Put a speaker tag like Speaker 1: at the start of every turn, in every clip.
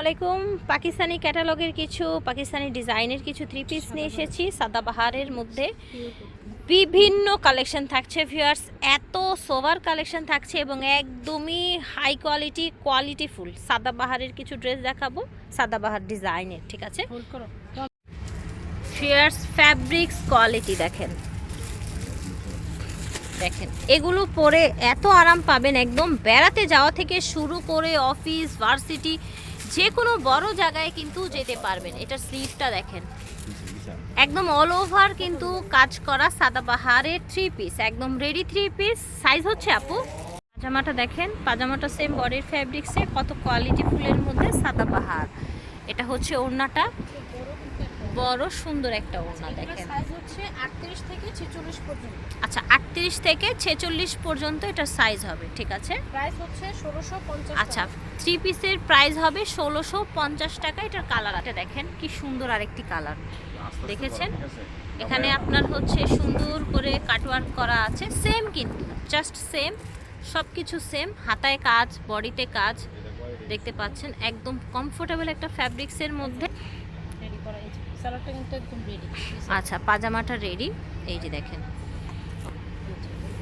Speaker 1: আলাইকুম পাকিস্তানি ক্যাটালগের কিছু পাকিস্তানি ডিজাইনের কিছু থ্রি পিস নিয়ে এসেছি সাদাবাহারের মধ্যে। বিভিন্ন কালেকশন থাকছে ভিউয়ার্স এত সোভার কালেকশন থাকছে এবং একদমই হাই কোয়ালিটি কোয়ালিটি ফুল সাদাবাহারের কিছু ড্রেস দেখাবো সাদাবাহার ডিজাইনের ঠিক আছে? ফিয়ার্স ফ্যাব্রিক্স কোয়ালিটি দেখেন। দেখেন এগুলো পরে এত আরাম পাবেন একদম বেড়াতে যাওয়া থেকে শুরু করে অফিস ভার্সিটি যে কোনো বড় জায়গায় কিন্তু যেতে পারবেন। এটার স্লিভটা দেখেন। একদম অল ওভার কিন্তু কাজ করা সাদাবাহারের থ্রি পিস একদম রেডি থ্রি পিস সাইজ হচ্ছে আপু, পাজামাটা দেখেন, পাজামাটা সেম বডির ফ্যাব্রিক্সে কত কোয়ালিটি ফুলের মধ্যে সাদাবাহার। এটা হচ্ছে ওড়নাটা, বড় সুন্দর একটা ওড়না দেখেন।
Speaker 2: হচ্ছে 38 থেকে 46 পর্যন্ত।
Speaker 1: আচ্ছা আটত্রিশ থেকে ছেচল্লিশ পর্যন্ত এটার সাইজ হবে ঠিক আছে?
Speaker 2: প্রাইস হচ্ছে 1650
Speaker 1: আচ্ছা থ্রি পিসের প্রাইস হবে ষোলোশো পঞ্চাশ টাকা। এটার কালার আছে দেখেন কি সুন্দর আরেকটি কালার দেখেছেন? এখানে আপনার হচ্ছে সুন্দর করে কাটওয়ার্ক করা আছে। সেম কিন্তু জাস্ট সেম সব কিছু সেম হাতায় কাজ বডিতে কাজ দেখতে পাচ্ছেন একদম কমফোর্টেবল একটা ফ্যাব্রিক্সের মধ্যে।
Speaker 2: সালোয়ারটা কিন্তু একদম রেডি
Speaker 1: আচ্ছা পাজামাটা রেডি এই যে দেখেন।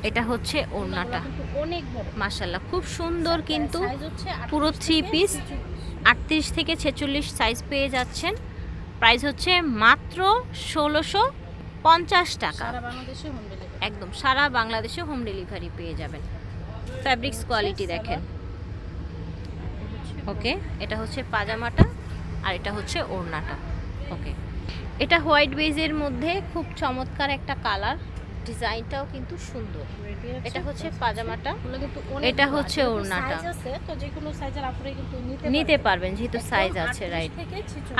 Speaker 1: এটা হচ্ছে ওড়নাটা।
Speaker 2: অনেক বড়।
Speaker 1: মাশাল্লাহ খুব সুন্দর কিন্তু পুরো থ্রি পিস আটত্রিশ থেকে ছেচল্লিশ সাইজ পেয়ে যাচ্ছেন। প্রাইস হচ্ছে মাত্র ষোলোশো পঞ্চাশ টাকা। একদম সারা বাংলাদেশে হোম ডেলিভারি পেয়ে যাবেন। ফ্যাব্রিক্স কোয়ালিটি দেখেন। ওকে এটা হচ্ছে পাজামাটা আর এটা হচ্ছে ওড়নাটা। ওকে এটা হোয়াইট বেজের মধ্যে খুব চমৎকার একটা কালার। ডিজাইনটাও কিন্তু সুন্দর। এটা হচ্ছে পাজামাটা। এটা হচ্ছে ওড়নাটা।
Speaker 2: তো যে কোনো সাইজের আপুরে কিন্তু নিতে
Speaker 1: পারবেন যেহেতু সাইজ আছে রাইট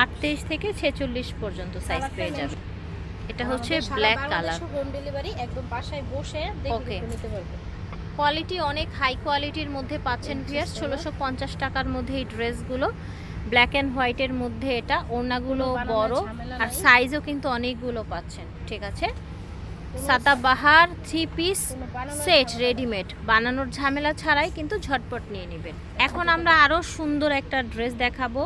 Speaker 1: আটত্রিশ থেকে ছেচল্লিশ পর্যন্ত সাইজ পেয়ে। যাবে এটা হচ্ছে ব্ল্যাক কালার
Speaker 2: হোম ডেলিভারি একদম বাসায় বসে দেখে নিতে পারবেন
Speaker 1: কোয়ালিটি অনেক হাই কোয়ালিটির মধ্যে পাচ্ছেন ভিয়ার ষোলোশো পঞ্চাশ টাকার মধ্যে এই ড্রেসগুলো ব্ল্যাক অ্যান্ড হোয়াইটের মধ্যে এটা। ওড়নাগুলো বড় আর সাইজও কিন্তু অনেকগুলো পাচ্ছেন ঠিক আছে? Satabahar three piece set readymade বানানোর ঝামেলা ছাড়াই কিন্তু ঝটপট নিয়ে নেবেন। এখন আমরা আরও সুন্দর একটা ড্রেস দেখাবো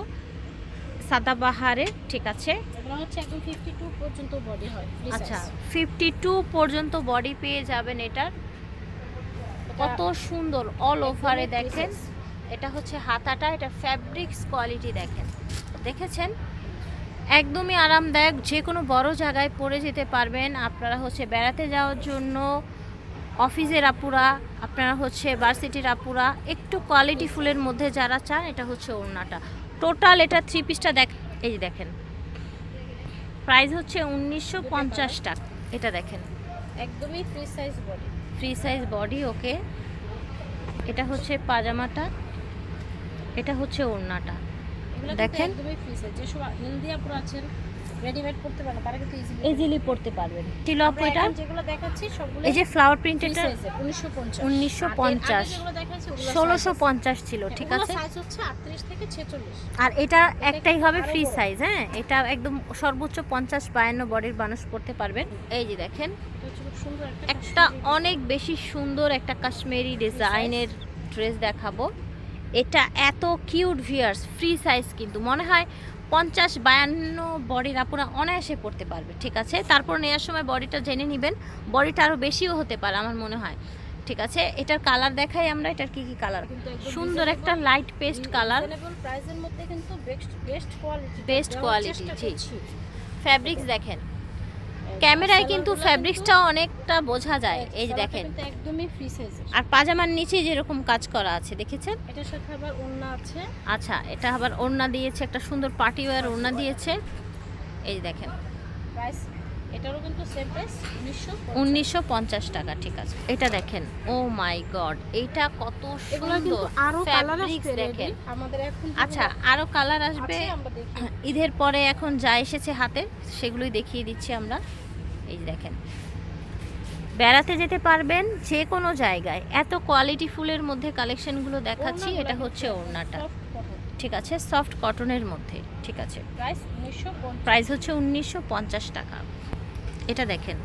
Speaker 1: সাদাবাহারের ঠিক আছে?
Speaker 2: এগুলো হচ্ছে একদম 52 পর্যন্ত বডি
Speaker 1: আচ্ছা ফিফটি টু পর্যন্ত বডি পেয়ে যাবেন এটার। কত সুন্দর অল ওভারে দেখেন। এটা হচ্ছে হাতাটা এটা ফ্যাব্রিক্স কোয়ালিটি দেখেন। দেখেছেন? একদমই আরামদায়ক যে কোনো বড় জায়গায় পরে যেতে পারবেন। আপনারা হচ্ছে বেড়াতে যাওয়ার জন্য অফিসের আপুরা আপনারা হচ্ছে ভার্সিটির আপুরা একটু কোয়ালিটি ফুলের মধ্যে যারা চান এটা হচ্ছে ওড়নাটা। টোটাল এটা থ্রি পিসটা দেখ এই দেখেন। প্রাইস হচ্ছে উনিশশো পঞ্চাশ টাকা। এটা দেখেন।
Speaker 2: একদমই free size body
Speaker 1: free size body okay এটা হচ্ছে পাজামাটা। এটা হচ্ছে ওড়নাটা। দেখেন।
Speaker 2: হেলদি আপুরা আছেন রেডিমেড তারা কিন্তু ইজিলি
Speaker 1: ইজিলি পড়তে পারবেন। আপু এটা?
Speaker 2: যেগুলো দেখাচ্ছি সবগুলো
Speaker 1: এই যে ফ্লাওয়ার প্রিন্ট এটা?
Speaker 2: সাইজের 1950
Speaker 1: 1950
Speaker 2: যেগুলো দেখাচ্ছি ওগুলো
Speaker 1: ষোলোশো পঞ্চাশ ছিল ঠিক আছে?
Speaker 2: সাইজ হচ্ছে 38 থেকে 46
Speaker 1: আর এটা একটাই হবে ফ্রি সাইজ হ্যাঁ? এটা একদম সর্বোচ্চ পঞ্চাশ বায়ান্ন বডির মানুষ পড়তে পারবেন। এই যে দেখেন
Speaker 2: একটা
Speaker 1: অনেক বেশি সুন্দর একটা কাশ্মীরি ডিজাইনের ড্রেস দেখাবো। এটা এত কিউট ভিয়ার্স ফ্রি সাইজ কিন্তু। মনে হয় পঞ্চাশ বায়ান্ন বডির আপনারা অনায়াসে পড়তে পারবে ঠিক আছে? তারপর নেওয়ার সময় বডিটা জেনে নেবেন। বডিটা আরও বেশিও হতে পারে আমার মনে হয় ঠিক আছে? এটার কালার দেখাই আমরা এটার কি কি কালার সুন্দর একটা light paste colour
Speaker 2: best best quality
Speaker 1: quality, জি। ফ্যাব্রিক্স দেখেন। ক্যামেরায় কিন্তু ফ্যাব্রিক্সটাও অনেকটা বোঝা যায়। এই যে দেখেন।
Speaker 2: একদমই ফ্রি সাইজের
Speaker 1: আর পাজামার নিচে যেরকম কাজ করা আছে দেখেছেন?
Speaker 2: এটার সাথে আবার ওড়না আছে।
Speaker 1: আচ্ছা এটা আবার ওড়না দিয়েছে একটা সুন্দর পার্টি ওয়্যার ওড়না দিয়েছে। এই যে দেখেন।
Speaker 2: প্রাইস এটারও কিন্তু সেম প্রাইস 1950
Speaker 1: উনিশশো পঞ্চাশ টাকা ঠিক আছে। এটা দেখেন ও মাই গড এইটা কত সুন্দর
Speaker 2: আরও কালার আসবে
Speaker 1: দেখেন।
Speaker 2: আমাদের এখন
Speaker 1: আচ্ছা আরও কালার আসবে।
Speaker 2: আমরা দেখি
Speaker 1: ঈদের পরে এখন যা এসেছে হাতে সেগুলোই দেখিয়ে দিচ্ছি আমরা। এই দেখেন। বেড়াতে যেতে পারবেন যে কোনো জায়গায়। এত কোয়ালিটি ফুলের মধ্যে কালেকশনগুলো দেখাচ্ছি এটা হচ্ছে ওড়নাটা। ঠিক আছে সফট কটনের মধ্যে ঠিক আছে।
Speaker 2: প্রাইস
Speaker 1: হচ্ছে উনিশশো পঞ্চাশ টাকা। এটা দেখেন।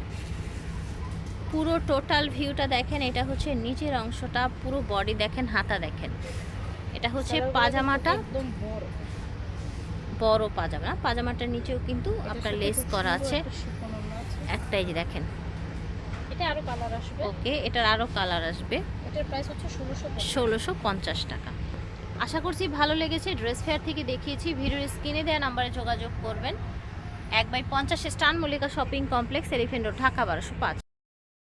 Speaker 1: পুরো টোটাল ভিউটা দেখেন এটা হচ্ছে নিচের অংশটা পুরো বডি দেখেন হাতা দেখেন। এটা হচ্ছে পাজামাটা।
Speaker 2: বড়।
Speaker 1: বড় পাজামা পাজামাটার নিচেও কিন্তু আপনার লেস করা আছে। একটাই যে দেখেন।
Speaker 2: এটা আরও কালার আসবে।
Speaker 1: ওকে এটার আরও কালার আসবে।
Speaker 2: এটার প্রাইস হচ্ছে
Speaker 1: ষোলোশো পঞ্চাশ। টাকা। আশা করছি ভালো লেগেছে ড্রেস ফেয়ার থেকে দেখিয়েছি। ভিডিওর স্ক্রিনে দেওয়া নাম্বারে যোগাযোগ করবেন। এক বাই পঞ্চাশ স্টান Mallika Shopping Complex Elephant Road Dhaka বারোশো পাঁচ।